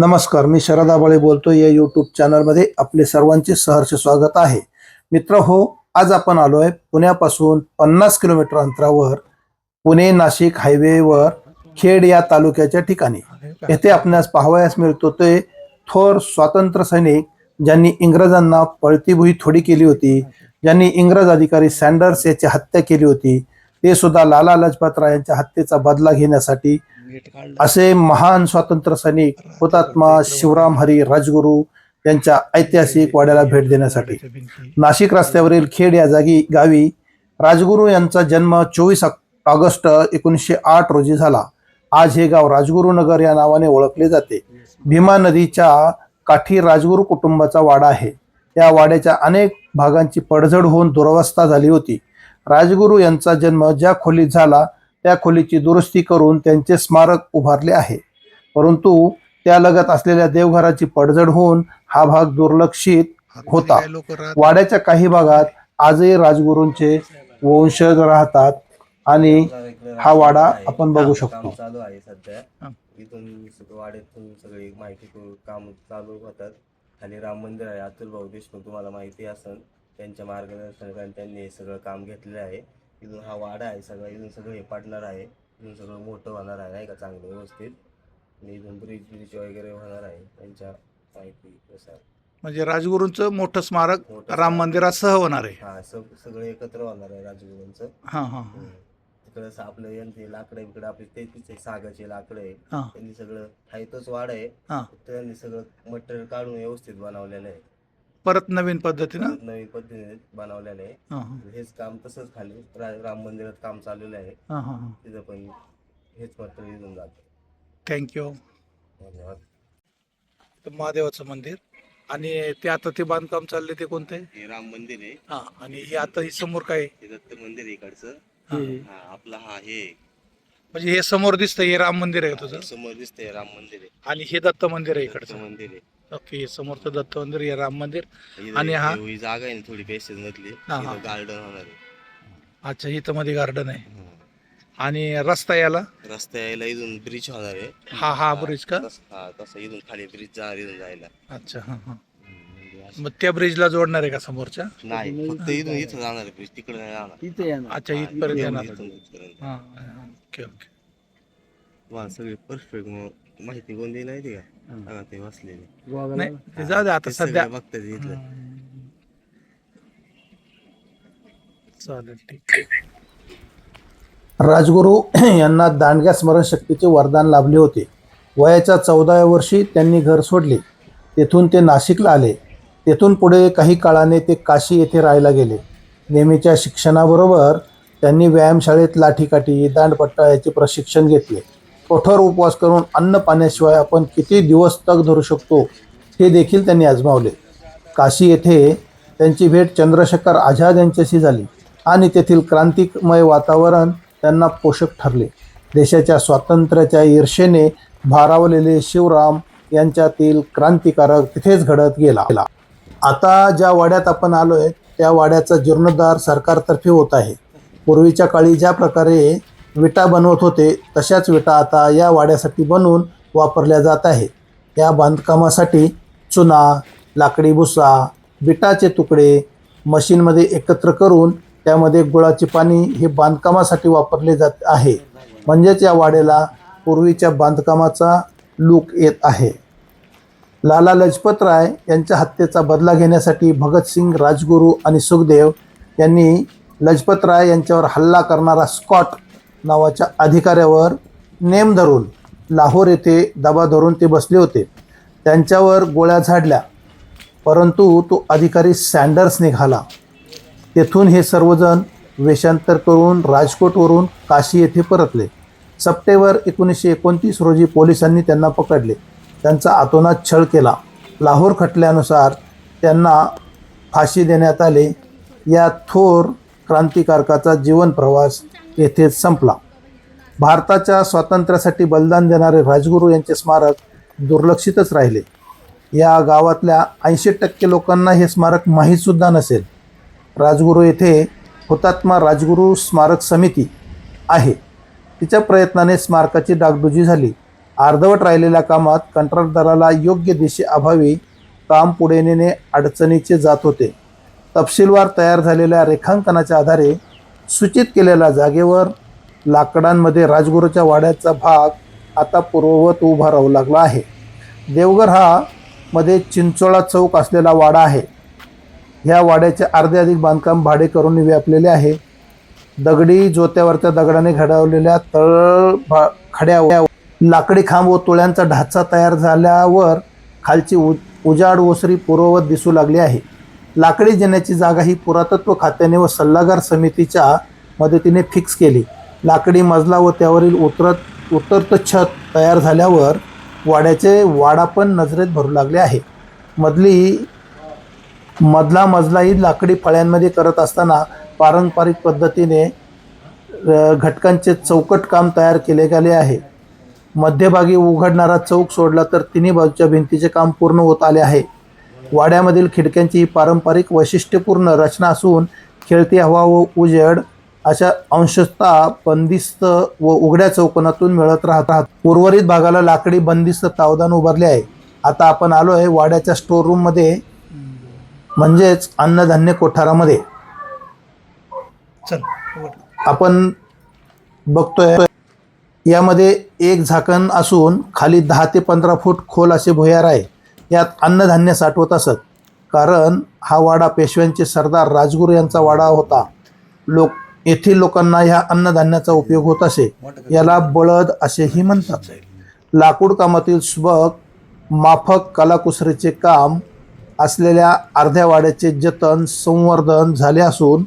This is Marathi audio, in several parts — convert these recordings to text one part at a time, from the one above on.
नमस्कार मी शरद आबाळे बोलतो या यूट्यूब चॅनलमध्ये आपले सर्वांचे सहर्ष स्वागत आहे. मित्र हो आज आपण आलो आहे पुण्यापासून पन्नास किलोमीटर अंतरावर पुणे नाशिक हायवेवर खेड या तालुक्याच्या ठिकाणी. येथे आपणास पाहावयास मिळतो ते थोर स्वातंत्र्य सैनिक ज्यांनी इंग्रजांना पळतीभुई थोडी केली होती ज्यांनी इंग्रज अधिकारी सँडर्स याची हत्या केली होती. ते सुद्धा लाला लजपतराय यांच्या हत्येचा बदला घेण्यासाठी असे महान स्वातंत्र्य सैनिक हुतात्मा शिवराम हरी राजगुरू यांच्या ऐतिहासिक वाड्याला भेट देण्यासाठी. नाशिक रस्त्यावरील खेड या जागी गावी राजगुरू यांचा जन्म चोवीस ऑगस्ट एकोणीसशे आठ रोजी झाला. आज हे गाव राजगुरू नगर या नावाने ओळखले जाते. भीमा नदीच्या काठी राजगुरू कुटुंबाचा वाडा आहे. या वाड्याच्या अनेक भागांची पडझड होऊन दुरवस्था झाली होती. राजगुरू यांचा जन्म ज्या खोलीत झाला त्या खोलीची दुरुस्ती करून त्यांचे स्मारक उभारले आहे. परंतु त्यालगत असलेल्या देवघराची पडझड होऊन हा भाग दुर्लक्षित होता. वाड्याच्या काही भागात आजही राजगुरूंचे वंशज राहतात आणि हा वाडा आपण बघू शकतो. चालू आहे सध्या. इथून वाड्यातून सगळी माहिती काम चालू होतात. खाली राम मंदिर आहे. अतुल भाऊ देशमुख तुम्हाला माहिती असेल त्यांच्या मार्गदर्शनाखाली त्यांनी हे सगळं काम घेतलेलं आहे. इथून हा वाडा आहे सगळं इथून सगळं हे पाडणार आहे इथून सगळं मोठं होणार आहे नाही का? चांगलं व्यवस्थित. आणि इथून ब्रिज ब्रिज वगैरे होणार आहे त्यांच्या माहितीनुसार. म्हणजे राजगुरूंचं मोठं स्मारक मोठं राम. मंदिरासह होणार आहे. हा सग सगळं एकत्र होणार आहे राजगुरूंचं. हा हा तिकडं आपलं यांचे लाकडं बिकडं आपले ते तिचे सागाचे लाकडं आहे हा. त्यांनी सगळं हायतच वाढ आहे. हा. त्यांनी सगळं मटेरियल काढून व्यवस्थित बनवलेलं आहे. परत नवीन पद्धतीनं? परत नवीन पद्धतीने बनवलेलं आहे. हा हा. हेच काम तसंच खाली रा- राम मंदिरात काम चाललेलं आहे. हा हा हा. तिथं पण हेच मटेरियल येऊन जातं. थँक्यू धन्यवाद. तर महादेवाचं मंदिर. आणि ते आता ते बांधकाम चालले ते कोणतं आहे? हे राम मंदिर आहे. हा आणि हे आता हे समोर काय आहे? हे दत्त मंदिर आहे इकडचं. हा. हा. आपला हा हे म्हणजे हे समोर दिसतंय हे राम मंदिर आहे का तुझं? समोर दिसतंय राम मंदिर आहे. आणि हे दत्त मंदिर आहे दत्त इकडचं मंदिर आहे. ओके समोरचं दत्त मंदिर हे राम मंदिर. इथं आणि हा? ही जागा आहे ना थोडी मधली हा, हा. गार्डन होणार आहे. अच्छा इथं मध्ये गार्डन आहे. हा. आणि रस्ता याला? रस्ता यायला इथून ब्रिज होणार आहे. हा हा ब्रिज का? तस- हा तसं इथून खाली ब्रिज जाणार इथून जायला. अच्छा हा हा. म्हणजे असं- मग त्या ब्रिजला जोडणार आहे का समोरच्या? नाही फक्त इथून इथं जाणार आहे ब्रिज तिकडे नाही जाणार अच्छा हा, इथपर्यंत येणार. इथून इथपर्यंत. हा हा, ओके ओके. तुम्हाला सगळी परफेक्ट माहिती कोण दिली नाही का? हा, ते वाचलेले. नाही ते जाऊ दे आता सध्या. बघतात इथलं. हम्म. चालेल ठीक. राजगुरू यांना दांडग्या स्मरणशक्तीचे वरदान लाभले होते. वयाच्या चौदाव्या वर्षी त्यांनी घर सोडले. तेथून ते नाशिकला आले. तेथून पुढे काही काळाने ते काशी येथे राहायला गेले. नेहमीच्या शिक्षणाबरोबर त्यांनी व्यायामशाळेत लाठीकाठी दांडपट्टा याचे प्रशिक्षण घेतले. कठोर उपवास करून अन्न पाण्याशिवाय आपण किती दिवस तग धरू शकतो हे देखील त्यांनी आजमावले. काशी येथे त्यांची भेट चंद्रशेखर आझाद यांच्याशी झाली आणि तेथील क्रांतिमय वातावरण त्यांना पोषक ठरले. देशाच्या स्वातंत्र्याच्या ईर्षेने भारावलेले शिवराम यांच्यातील क्रांतिकारक तिथेच घडत गेला. आता ज्या वाड्यात आपण आलोय त्या वाड्याचा जीर्णोद्धार सरकारतर्फे होत आहे. पूर्वीच्या काळी ज्या प्रकारे विटा बनवत होते तशाच विटा आता या वाड्यासाठी बनवून वापरल्या जात आहे या बांधकामासाठी चुना लाकडी भुसा विटाचे तुकडे मशीनमध्ये एकत्र करून त्यामध्ये गुळाचे पाणी हे बांधकामासाठी वापरले जात आहे. म्हणजेच या वाड्याला पूर्वीच्या बांधकामाचा लूक येत आहे. लाला लजपत राय यांच्या हत्येचा बदला घेण्यासाठी भगतसिंग राजगुरू आणि सुखदेव यांनी लजपत राय यांच्यावर हल्ला करणारा स्कॉट नावाच्या अधिकाऱ्यावर नेम धरून लाहोर येथे दबा धरून ते बसले होते. त्यांच्यावर गोळ्या झाडल्या परंतु तो अधिकारी सँडर्स निघाला. तेथून हे सर्वजण वेषांतर करून राजकोटवरून काशी येथे परतले. सप्टेंबर एकोणीसशे एकोणतीस रोजी पोलिसांनी त्यांना पकडले. त्यांचा आतोनात छळ केला. लाहोर खटल्यानुसार त्यांना फाशी देण्यात आले. या थोर क्रांतिकारकाचा जीवन प्रवास येथेच संपला. भारताच्या स्वातंत्र्यासाठी बलिदान देणारे राजगुरू यांचे स्मारक दुर्लक्षितच राहिले. या गावातल्या ऐंशी टक्के लोकांना हे स्मारक माहीतसुद्धा नसेल. राजगुरू येथे हुतात्मा राजगुरू स्मारक समिती आहे. तिच्या प्रयत्नाने स्मारकाची डागडुजी झाली. अर्धवट राहिलेल्या कामात कंत्राटदाराला योग्य दिशेअभावी काम पुढे नेणे अडचणीचे जात होते. तपशीलवार तयार झालेल्या रेखांकनाच्या आधारे सूचित केलेल्या जागेवर लाकडांमध्ये राजगुरूच्या वाड्याचा भाग आता पूर्ववत उभा राहू लागला आहे. देवघर हा मध्ये चिंचोळा चौक असलेला वाडा आहे. ह्या वाड्याचे अर्धे अधिक बांधकाम भाडेकरूंनी व्यापलेले आहे. दगडी जोत्यावरच्या दगडाने घडवलेल्या तळ भा खड्या लाकडी खांब व तुळ्यांचा ढाचा तयार झाल्यावर खालची उ उजाड ओसरी पूर्ववत दिसू लागली आहे. लाकडी जिन्याची जागा ही पुरातत्व खात्याने व सल्लागार समितीच्या मदतीने फिक्स केली. लाकडी मजला व त्यावरील उतरत उतरत छत तयार झाल्यावर वाड्याचे वाडा पण नजरेत भरू लागले आहे. मधली मधला मजलाही लाकडी फळ्यांमध्ये करत असताना पारंपरिक पद्धतीने घटकांचे चौकट काम तयार केले गेले आहे. मध्यभागी उघडणारा चौक सोडला तर तिन्ही बाजूच्या भिंतीचे काम पूर्ण होत आले आहे. वाड्यामधील खिडक्यांची पारंपरिक वैशिष्ट्यपूर्ण रचना असून खेळती हवा व उजेड अशा अंशतः बंदिस्त व उघड्या चौकोनातून मिळत राहत राहत उर्वरित भागाला लाकडी बंदिस्त तावदान उभारले आहे. आता आपण आलो आहे वाड्याच्या स्टोर रूममध्ये म्हणजेच अन्नधान्य कोठारामध्ये. आपण बघतोय यामध्ये एक झाकण असून खाली दहा ते पंधरा फूट खोल असे भुयार आहे. यात अन्नधान्य साठवत असत. कारण हा वाडा पेशव्यांचे सरदार राजगुरू यांचा वाडा होता. लोक येथील लोकांना ह्या अन्नधान्याचा उपयोग होत असे. याला बळद असेही म्हणतात. लाकूड कामातील सुबक माफक कलाकुसरीचे काम असलेल्या अर्ध्या वाड्याचे जतन संवर्धन झाले असून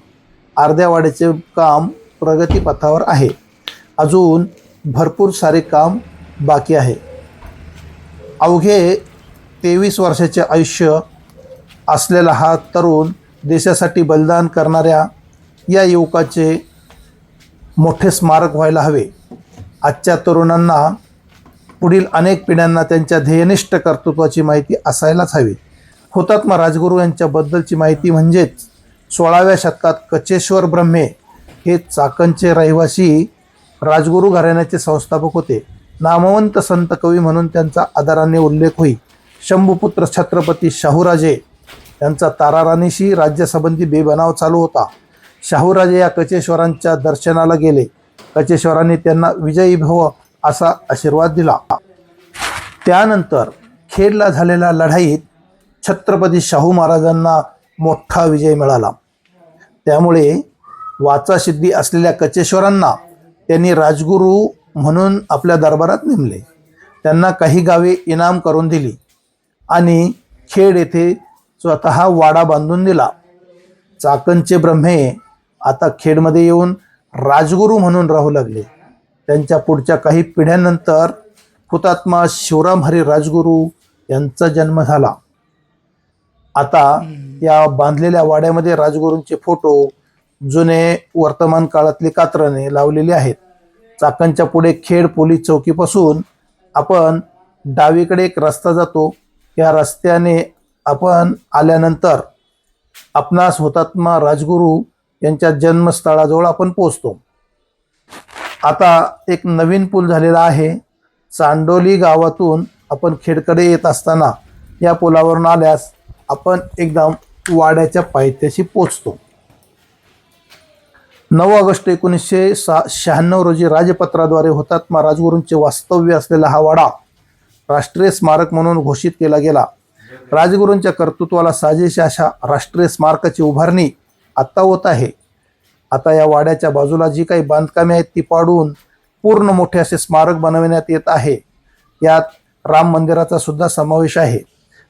अर्ध्या वाड्याचे काम प्रगतीपथावर आहे. अजून भरपूर सारे काम बाकी आहे. अवघे तेवीस वर्षाचे आयुष्य असलेला हा तरुण देशासाठी बलिदान करणाऱ्या या युवकाचे मोठे स्मारक व्हायला हवे. आजच्या तरुणांना पुढील अनेक पिढ्यांना त्यांच्या ध्येयनिष्ठ कर्तृत्वाची माहिती असायलाच हवी. हुतात्मा राजगुरू यांच्याबद्दलची माहिती म्हणजेच सोळाव्या शतकात कचेश्वर ब्रह्मे हे चाकणचे रहिवासी राजगुरू घराण्याचे संस्थापक होते. नामवंत संत कवी म्हणून त्यांचा आदराने उल्लेख होई. शंभूपुत्र छत्रपती शाहूराजे यांचा ताराराणीशी राज्यासंबंधी बेबनाव चालू होता. शाहूराजे या कचेश्वरांच्या दर्शनाला गेले. कचेश्वरांनी त्यांना विजयी भव असा आशीर्वाद दिला. त्यानंतर खेडला झालेल्या लढाईत छत्रपती शाहू महाराजांना मोठा विजय मिळाला. त्यामुळे वाचासिद्धी असलेल्या कचेश्वरांना त्यांनी राजगुरू म्हणून आपल्या दरबारात नेमले. त्यांना काही गावे इनाम करून दिली. आणि खेड येथे स्वतः वाडा बांधून दिला. चाकणचे ब्रह्मे आता खेडमध्ये येऊन राजगुरू म्हणून राहू लागले. त्यांच्या पुढच्या काही पिढ्यानंतर हुतात्मा शिवराम हरी राजगुरू यांचा जन्म झाला. आता या बांधलेल्या वाड्यामध्ये राजगुरूंचे फोटो जुने वर्तमान काळातली कात्रणे लावलेली आहेत. चाकणच्या पुढे खेड पोलीस चौकीपासून आपण डावीकडे एक रस्ता जातो. या रस्त्याने आपण आल्यानंतर आपणास हुतात्मा राजगुरू यांच्या जन्मस्थळाजवळ आपण पोचतो आता एक नवीन पूल झालेला आहे. चांडोली गावातून आपण खेडकडे येत असताना या पुलावरून आल्यास आपण एकदम वाड्याच्या पायथ्याशी पोचतो नऊ ऑगस्ट एकोणीसशे सा शहाण्णव रोजी राजपत्राद्वारे हुतात्मा राजगुरूंचे वास्तव्य असलेला हा वाडा राष्ट्रीय स्मारक म्हणून घोषित केला गेला. राजगुरूंच्या कर्तृत्वाला साजेश अशा राष्ट्रीय स्मारकाची उभारणी आत्ता होत आहे. आता या वाड्याच्या बाजूला जी काही बांधकामे आहेत ती पाडून पूर्ण मोठे असे स्मारक बनवण्यात येत आहे. यात राम मंदिराचा सुद्धा समावेश आहे.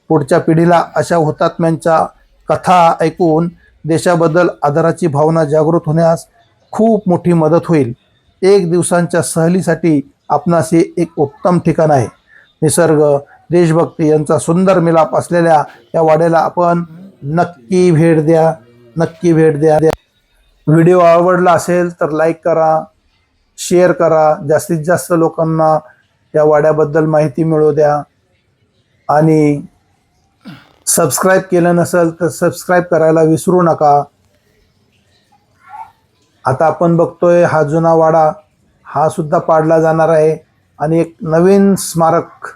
पुढच्या पिढीला अशा हुतात्म्यांच्या कथा ऐकून देशाबद्दल आदराची भावना जागृत होण्यास खूप मोठी मदत होईल. एक दिवसांच्या सहलीसाठी आपणास हे एक उत्तम ठिकाण आहे. निसर्ग देशभक्ती यांचा सुंदर मिलाप असलेल्या या वाड्याला आपण नक्की भेट द्या नक्की भेट द्या. व्हिडिओ आवडला असेल तर लाईक करा शेअर करा. जास्तीत जास्त लोकांना या वाड्याबद्दल माहिती मिळू द्या. आणि सबस्क्राईब केलं नसेल तर सबस्क्राईब करायला विसरू नका. आता आपण बघतोय हा जुना वाडा हा सुद्धा पाडला जाणार आहे. आणि एक नवीन स्मारक